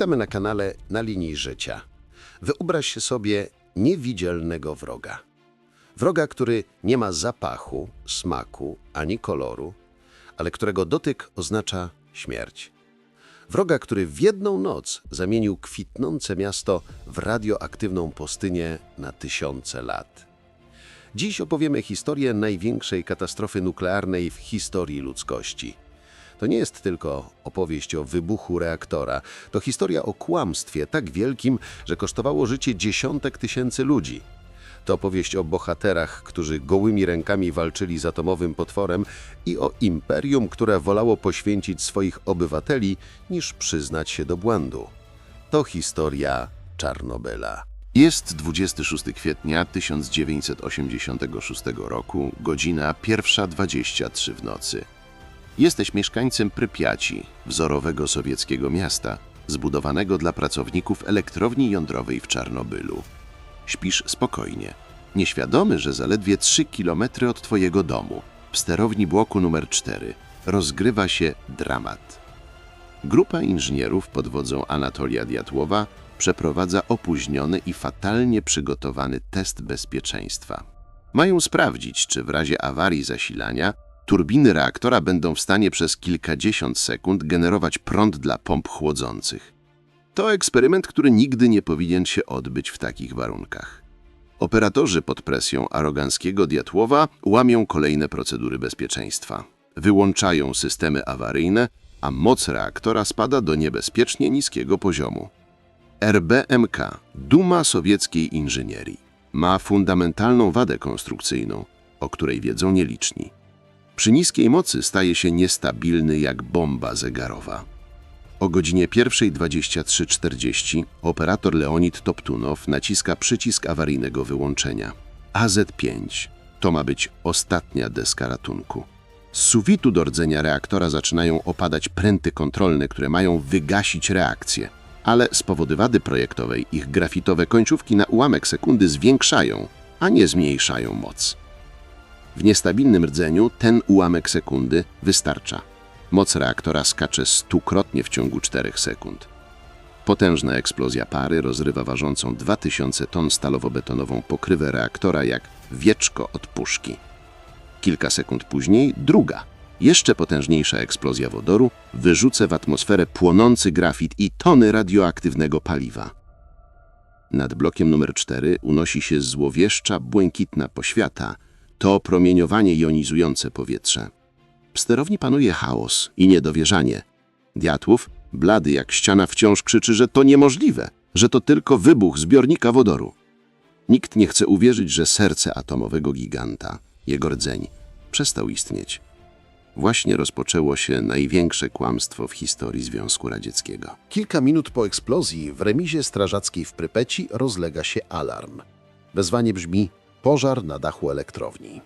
Witamy na kanale Na linii życia. Wyobraź się sobie niewidzialnego wroga. Wroga, który nie ma zapachu, smaku ani koloru, ale którego dotyk oznacza śmierć. Wroga, który w jedną noc zamienił kwitnące miasto w radioaktywną pustynię na tysiące lat. Dziś opowiemy historię największej katastrofy nuklearnej w historii ludzkości. To nie jest tylko opowieść o wybuchu reaktora, to historia o kłamstwie tak wielkim, że kosztowało życie dziesiątek tysięcy ludzi. To opowieść o bohaterach, którzy gołymi rękami walczyli z atomowym potworem i o imperium, które wolało poświęcić swoich obywateli, niż przyznać się do błędu. To historia Czarnobyla. Jest 26 kwietnia 1986 roku, godzina 1.23 w nocy. Jesteś mieszkańcem Prypiaci, wzorowego sowieckiego miasta, zbudowanego dla pracowników elektrowni jądrowej w Czarnobylu. Śpisz spokojnie, nieświadomy, że zaledwie 3 km od twojego domu, w sterowni bloku numer 4, rozgrywa się dramat. Grupa inżynierów pod wodzą Anatolia Diatłowa przeprowadza opóźniony i fatalnie przygotowany test bezpieczeństwa. Mają sprawdzić, czy w razie awarii zasilania turbiny reaktora będą w stanie przez kilkadziesiąt sekund generować prąd dla pomp chłodzących. To eksperyment, który nigdy nie powinien się odbyć w takich warunkach. Operatorzy pod presją aroganckiego Diatłowa łamią kolejne procedury bezpieczeństwa. Wyłączają systemy awaryjne, a moc reaktora spada do niebezpiecznie niskiego poziomu. RBMK, duma sowieckiej inżynierii, ma fundamentalną wadę konstrukcyjną, o której wiedzą nieliczni. Przy niskiej mocy staje się niestabilny jak bomba zegarowa. O godzinie 1.23.40 operator Leonid Toptunow naciska przycisk awaryjnego wyłączenia. AZ-5 to ma być ostatnia deska ratunku. Z sufitu do rdzenia reaktora zaczynają opadać pręty kontrolne, które mają wygasić reakcję. Ale z powodu wady projektowej ich grafitowe końcówki na ułamek sekundy zwiększają, a nie zmniejszają moc. W niestabilnym rdzeniu ten ułamek sekundy wystarcza. Moc reaktora skacze stukrotnie w ciągu 4 sekund. Potężna eksplozja pary rozrywa ważącą 2000 ton stalowo-betonową pokrywę reaktora jak wieczko od puszki. Kilka sekund później druga, jeszcze potężniejsza eksplozja wodoru wyrzuca w atmosferę płonący grafit i tony radioaktywnego paliwa. Nad blokiem numer 4 unosi się złowieszcza, błękitna poświata. To promieniowanie jonizujące powietrze. W sterowni panuje chaos i niedowierzanie. Diatłów, blady jak ściana, wciąż krzyczy, że to niemożliwe, że to tylko wybuch zbiornika wodoru. Nikt nie chce uwierzyć, że serce atomowego giganta, jego rdzeń, przestał istnieć. Właśnie rozpoczęło się największe kłamstwo w historii Związku Radzieckiego. Kilka minut po eksplozji w remizie strażackiej w Prypeci rozlega się alarm. Wezwanie brzmi pożar na dachu elektrowni.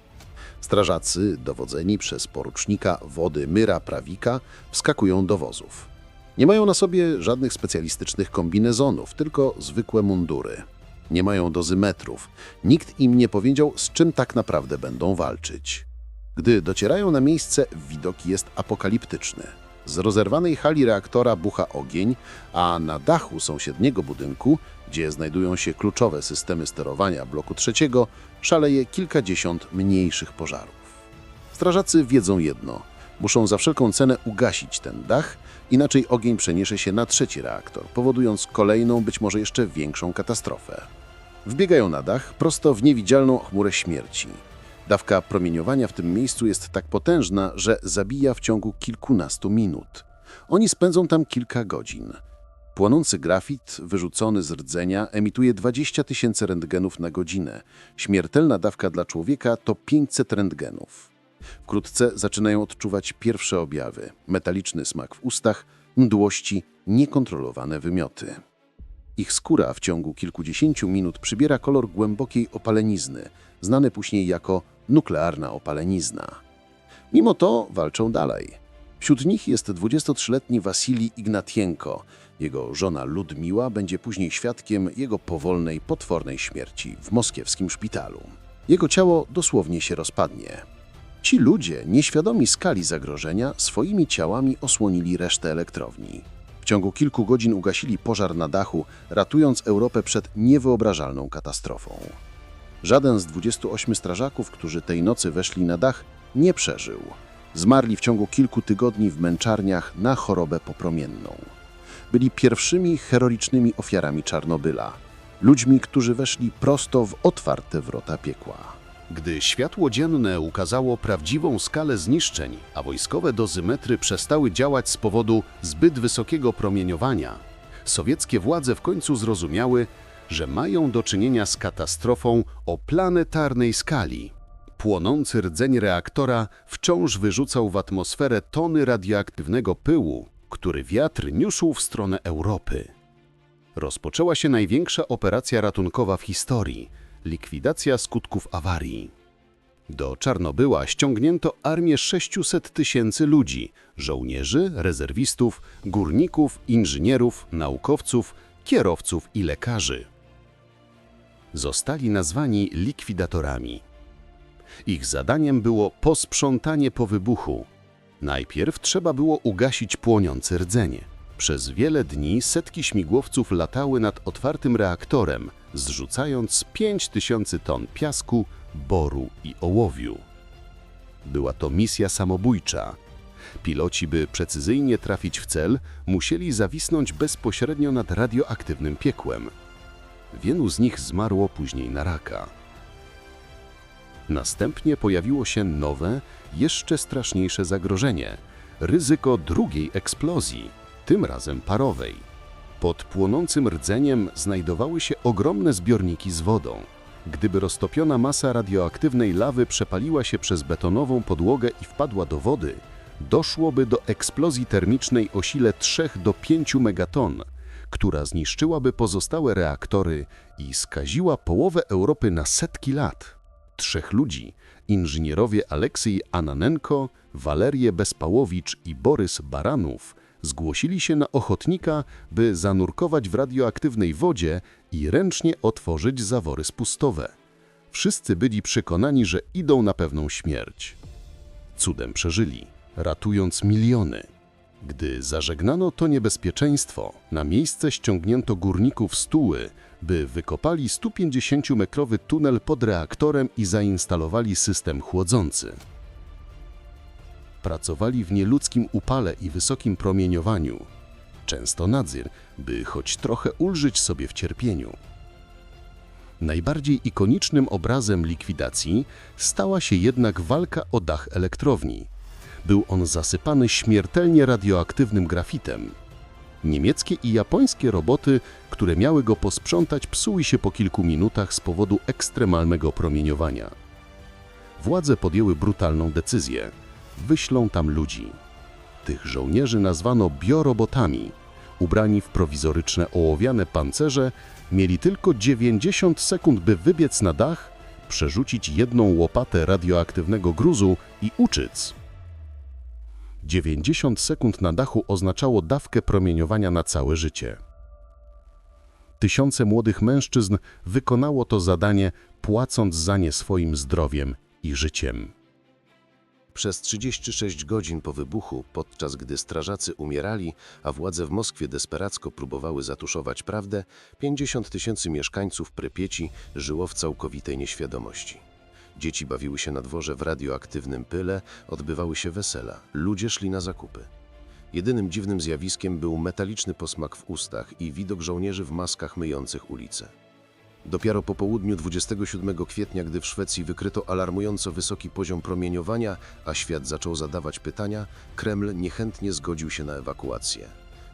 Strażacy, dowodzeni przez porucznika wody Myra Prawika, wskakują do wozów. Nie mają na sobie żadnych specjalistycznych kombinezonów, tylko zwykłe mundury. Nie mają dozymetrów. Nikt im nie powiedział, z czym tak naprawdę będą walczyć. Gdy docierają na miejsce, widok jest apokaliptyczny. Z rozerwanej hali reaktora bucha ogień, a na dachu sąsiedniego budynku, gdzie znajdują się kluczowe systemy sterowania bloku trzeciego, szaleje kilkadziesiąt mniejszych pożarów. Strażacy wiedzą jedno: muszą za wszelką cenę ugasić ten dach, inaczej ogień przeniesie się na trzeci reaktor, powodując kolejną, być może jeszcze większą katastrofę. Wbiegają na dach prosto w niewidzialną chmurę śmierci. Dawka promieniowania w tym miejscu jest tak potężna, że zabija w ciągu kilkunastu minut. Oni spędzą tam kilka godzin. Płonący grafit, wyrzucony z rdzenia, emituje 20 tysięcy rentgenów na godzinę. Śmiertelna dawka dla człowieka to 500 rentgenów. Wkrótce zaczynają odczuwać pierwsze objawy: metaliczny smak w ustach, mdłości, niekontrolowane wymioty. Ich skóra w ciągu kilkudziesięciu minut przybiera kolor głębokiej opalenizny, znany później jako nuklearna opalenizna. Mimo to walczą dalej. Wśród nich jest 23-letni Wasilij Ignatienko. Jego żona Ludmiła będzie później świadkiem jego powolnej, potwornej śmierci w moskiewskim szpitalu. Jego ciało dosłownie się rozpadnie. Ci ludzie, nieświadomi skali zagrożenia, swoimi ciałami osłonili resztę elektrowni. W ciągu kilku godzin ugasili pożar na dachu, ratując Europę przed niewyobrażalną katastrofą. Żaden z 28 strażaków, którzy tej nocy weszli na dach, nie przeżył. Zmarli w ciągu kilku tygodni w męczarniach na chorobę popromienną. Byli pierwszymi heroicznymi ofiarami Czarnobyla, ludźmi, którzy weszli prosto w otwarte wrota piekła. Gdy światło dzienne ukazało prawdziwą skalę zniszczeń, a wojskowe dozymetry przestały działać z powodu zbyt wysokiego promieniowania, sowieckie władze w końcu zrozumiały, że mają do czynienia z katastrofą o planetarnej skali. Płonący rdzeń reaktora wciąż wyrzucał w atmosferę tony radioaktywnego pyłu, który wiatr niósł w stronę Europy. Rozpoczęła się największa operacja ratunkowa w historii likwidacja skutków awarii. Do Czarnobyła ściągnięto armię 600 tysięcy ludzi żołnierzy, rezerwistów, górników, inżynierów, naukowców, kierowców i lekarzy. Zostali nazwani likwidatorami. Ich zadaniem było posprzątanie po wybuchu. Najpierw trzeba było ugasić płoniące rdzenie. Przez wiele dni setki śmigłowców latały nad otwartym reaktorem, zrzucając 5000 ton piasku, boru i ołowiu. Była to misja samobójcza. Piloci, by precyzyjnie trafić w cel, musieli zawisnąć bezpośrednio nad radioaktywnym piekłem. Wielu z nich zmarło później na raka. Następnie pojawiło się nowe, jeszcze straszniejsze zagrożenie ryzyko drugiej eksplozji, tym razem parowej. Pod płonącym rdzeniem znajdowały się ogromne zbiorniki z wodą. Gdyby roztopiona masa radioaktywnej lawy przepaliła się przez betonową podłogę i wpadła do wody, doszłoby do eksplozji termicznej o sile 3 do 5 megaton, która zniszczyłaby pozostałe reaktory i skaziła połowę Europy na setki lat. Trzech ludzi, inżynierowie Aleksiej Ananenko, Walerię Bespałowicz i Borys Baranów, zgłosili się na ochotnika, by zanurkować w radioaktywnej wodzie i ręcznie otworzyć zawory spustowe. Wszyscy byli przekonani, że idą na pewną śmierć. Cudem przeżyli, ratując miliony. Gdy zażegnano to niebezpieczeństwo, na miejsce ściągnięto górników stuły, by wykopali 150-metrowy tunel pod reaktorem i zainstalowali system chłodzący. Pracowali w nieludzkim upale i wysokim promieniowaniu, często nadzór, by choć trochę ulżyć sobie w cierpieniu. Najbardziej ikonicznym obrazem likwidacji stała się jednak walka o dach elektrowni. Był on zasypany śmiertelnie radioaktywnym grafitem. Niemieckie i japońskie roboty, które miały go posprzątać, psuły się po kilku minutach z powodu ekstremalnego promieniowania. Władze podjęły brutalną decyzję. Wyślą tam ludzi. Tych żołnierzy nazwano biorobotami. Ubrani w prowizoryczne ołowiane pancerze, mieli tylko 90 sekund, by wybiec na dach, przerzucić jedną łopatę radioaktywnego gruzu i uczyc. 90 sekund na dachu oznaczało dawkę promieniowania na całe życie. Tysiące młodych mężczyzn wykonało to zadanie, płacąc za nie swoim zdrowiem i życiem. Przez 36 godzin po wybuchu, podczas gdy strażacy umierali, a władze w Moskwie desperacko próbowały zatuszować prawdę, 50 tysięcy mieszkańców Prypieci żyło w całkowitej nieświadomości. Dzieci bawiły się na dworze w radioaktywnym pyle, odbywały się wesela, ludzie szli na zakupy. Jedynym dziwnym zjawiskiem był metaliczny posmak w ustach i widok żołnierzy w maskach myjących ulice. Dopiero po południu 27 kwietnia, gdy w Szwecji wykryto alarmująco wysoki poziom promieniowania, a świat zaczął zadawać pytania, Kreml niechętnie zgodził się na ewakuację.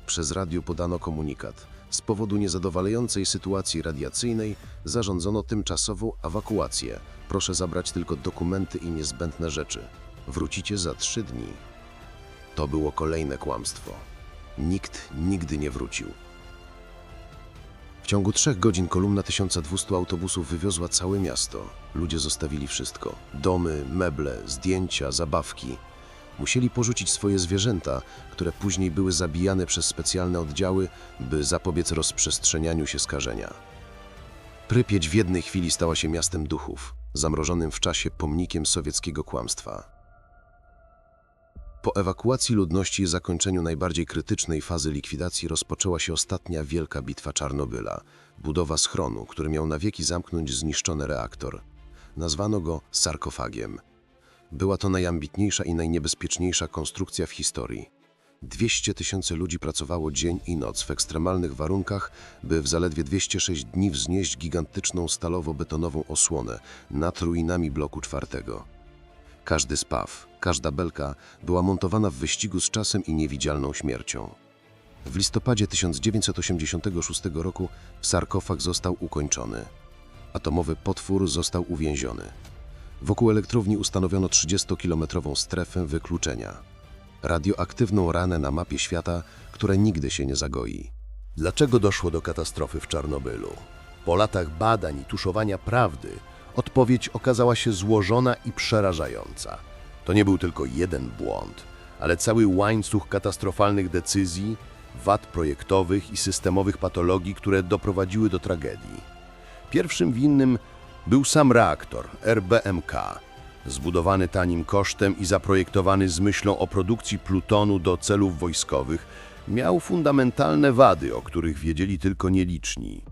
Przez radio podano komunikat. Z powodu niezadowalającej sytuacji radiacyjnej zarządzono tymczasową ewakuację. Proszę zabrać tylko dokumenty i niezbędne rzeczy. Wrócicie za trzy dni. To było kolejne kłamstwo. Nikt nigdy nie wrócił. W ciągu trzech godzin kolumna 1200 autobusów wywiozła całe miasto. Ludzie zostawili wszystko: domy, meble, zdjęcia, zabawki. Musieli porzucić swoje zwierzęta, które później były zabijane przez specjalne oddziały, by zapobiec rozprzestrzenianiu się skażenia. Prypieć w jednej chwili stała się miastem duchów, zamrożonym w czasie pomnikiem sowieckiego kłamstwa. Po ewakuacji ludności i zakończeniu najbardziej krytycznej fazy likwidacji rozpoczęła się ostatnia wielka bitwa Czarnobyla, budowa schronu, który miał na wieki zamknąć zniszczony reaktor. Nazwano go sarkofagiem. Była to najambitniejsza i najniebezpieczniejsza konstrukcja w historii. 200 tysięcy ludzi pracowało dzień i noc w ekstremalnych warunkach, by w zaledwie 206 dni wznieść gigantyczną stalowo-betonową osłonę nad ruinami bloku czwartego. Każdy spaw, każda belka była montowana w wyścigu z czasem i niewidzialną śmiercią. W listopadzie 1986 roku sarkofag został ukończony. Atomowy potwór został uwięziony. Wokół elektrowni ustanowiono 30-kilometrową strefę wykluczenia. Radioaktywną ranę na mapie świata, która nigdy się nie zagoi. Dlaczego doszło do katastrofy w Czarnobylu? Po latach badań i tuszowania prawdy, odpowiedź okazała się złożona i przerażająca. To nie był tylko jeden błąd, ale cały łańcuch katastrofalnych decyzji, wad projektowych i systemowych patologii, które doprowadziły do tragedii. Pierwszym winnym był sam reaktor RBMK, zbudowany tanim kosztem i zaprojektowany z myślą o produkcji plutonu do celów wojskowych, miał fundamentalne wady, o których wiedzieli tylko nieliczni.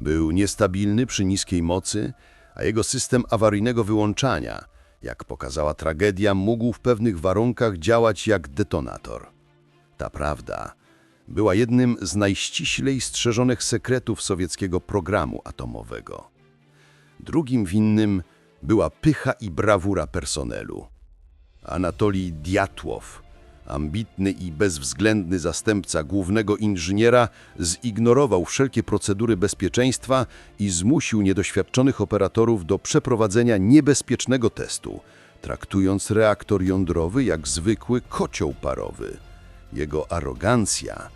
Był niestabilny przy niskiej mocy, a jego system awaryjnego wyłączania, jak pokazała tragedia, mógł w pewnych warunkach działać jak detonator. Ta prawda była jednym z najściślej strzeżonych sekretów sowieckiego programu atomowego. Drugim winnym była pycha i brawura personelu. Anatolij Diatłow, ambitny i bezwzględny zastępca głównego inżyniera, zignorował wszelkie procedury bezpieczeństwa i zmusił niedoświadczonych operatorów do przeprowadzenia niebezpiecznego testu, traktując reaktor jądrowy jak zwykły kocioł parowy. Jego arogancja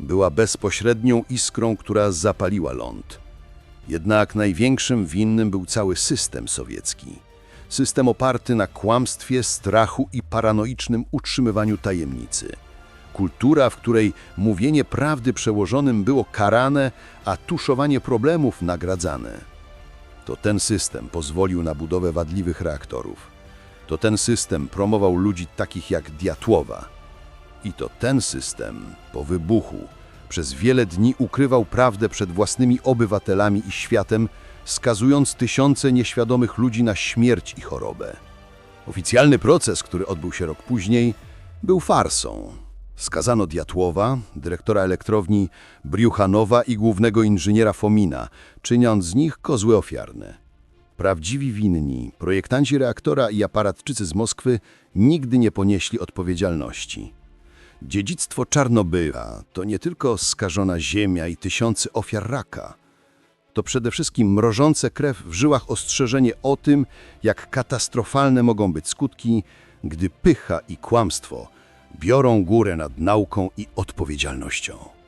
była bezpośrednią iskrą, która zapaliła ląd. Jednak największym winnym był cały system sowiecki. System oparty na kłamstwie, strachu i paranoicznym utrzymywaniu tajemnicy. Kultura, w której mówienie prawdy przełożonym było karane, a tuszowanie problemów nagradzane. To ten system pozwolił na budowę wadliwych reaktorów. To ten system promował ludzi takich jak Diatłowa. I to ten system po wybuchu przez wiele dni ukrywał prawdę przed własnymi obywatelami i światem, skazując tysiące nieświadomych ludzi na śmierć i chorobę. Oficjalny proces, który odbył się rok później, był farsą. Skazano Diatłowa, dyrektora elektrowni Briuchanowa i głównego inżyniera Fomina, czyniąc z nich kozły ofiarne. Prawdziwi winni, projektanci reaktora i aparatczycy z Moskwy nigdy nie ponieśli odpowiedzialności. Dziedzictwo Czarnobyla to nie tylko skażona ziemia i tysiące ofiar raka. To przede wszystkim mrożące krew w żyłach ostrzeżenie o tym, jak katastrofalne mogą być skutki, gdy pycha i kłamstwo biorą górę nad nauką i odpowiedzialnością.